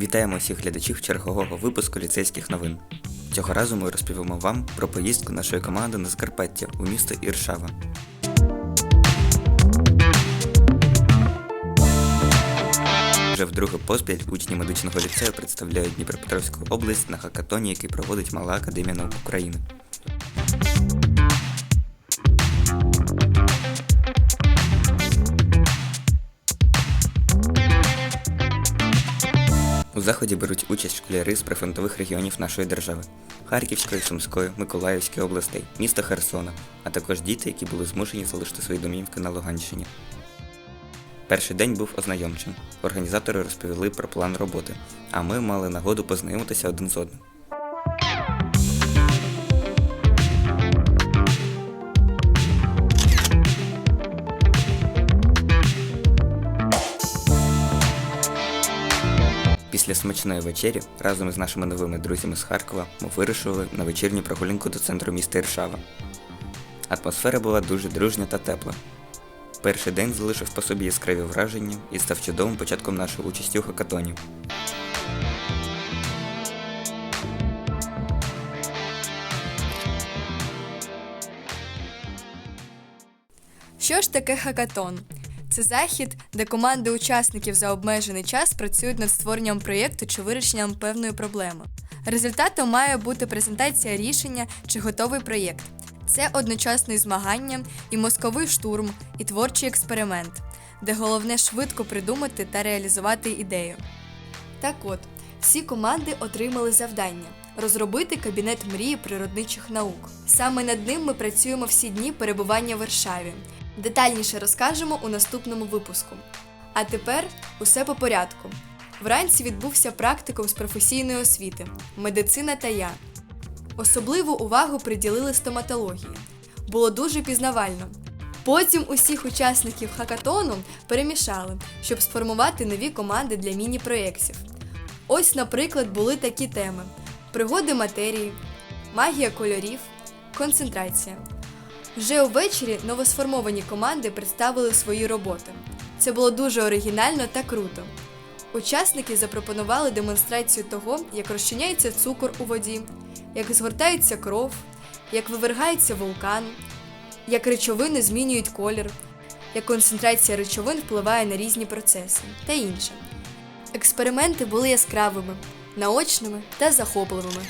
Вітаємо всіх глядачів чергового випуску ліцейських новин. Цього разу ми розповімо вам про поїздку нашої команди на Закарпаття у місто Іршава. Вже вдруге поспіль учні медичного ліцею представляють Дніпропетровську область на хакатоні, який проводить Мала Академія наук України. У заході беруть участь школяри з прифронтових регіонів нашої держави Харківської, Сумської, Миколаївської областей, міста Херсона, а також діти, які були змушені залишити свої домівки на Луганщині. Перший день був ознайомчим. Організатори розповіли про план роботи, а ми мали нагоду познайомитися один з одним. Після смачної вечері разом із нашими новими друзями з Харкова ми вирішили на вечірню прогулянку до центру міста Іршава. Атмосфера була дуже дружня та тепла. Перший день залишив по собі яскраві враження і став чудовим початком нашої участі у хакатоні. Що ж таке хакатон? Це захід, де команди учасників за обмежений час працюють над створенням проєкту чи вирішенням певної проблеми. Результатом має бути презентація рішення чи готовий проєкт. Це одночасне змагання, і мозковий штурм, і творчий експеримент, де головне швидко придумати та реалізувати ідею. Так от, всі команди отримали завдання розробити кабінет мрії природничих наук. Саме над ним ми працюємо всі дні перебування в Варшаві. Детальніше розкажемо у наступному випуску. А тепер усе по порядку. Вранці відбувся практикум з професійної освіти, медицина та я. Особливу увагу приділили стоматології. Було дуже пізнавально. Потім усіх учасників хакатону перемішали, щоб сформувати нові команди для міні-проєктів. Ось, наприклад, були такі теми: пригоди матерії, магія кольорів, концентрація. Вже увечері новосформовані команди представили свої роботи. Це було дуже оригінально та круто. Учасники запропонували демонстрацію того, як розчиняється цукор у воді, як згортається кров, як вивергається вулкан, як речовини змінюють колір, як концентрація речовин впливає на різні процеси та інше. Експерименти були яскравими, наочними та захопливими.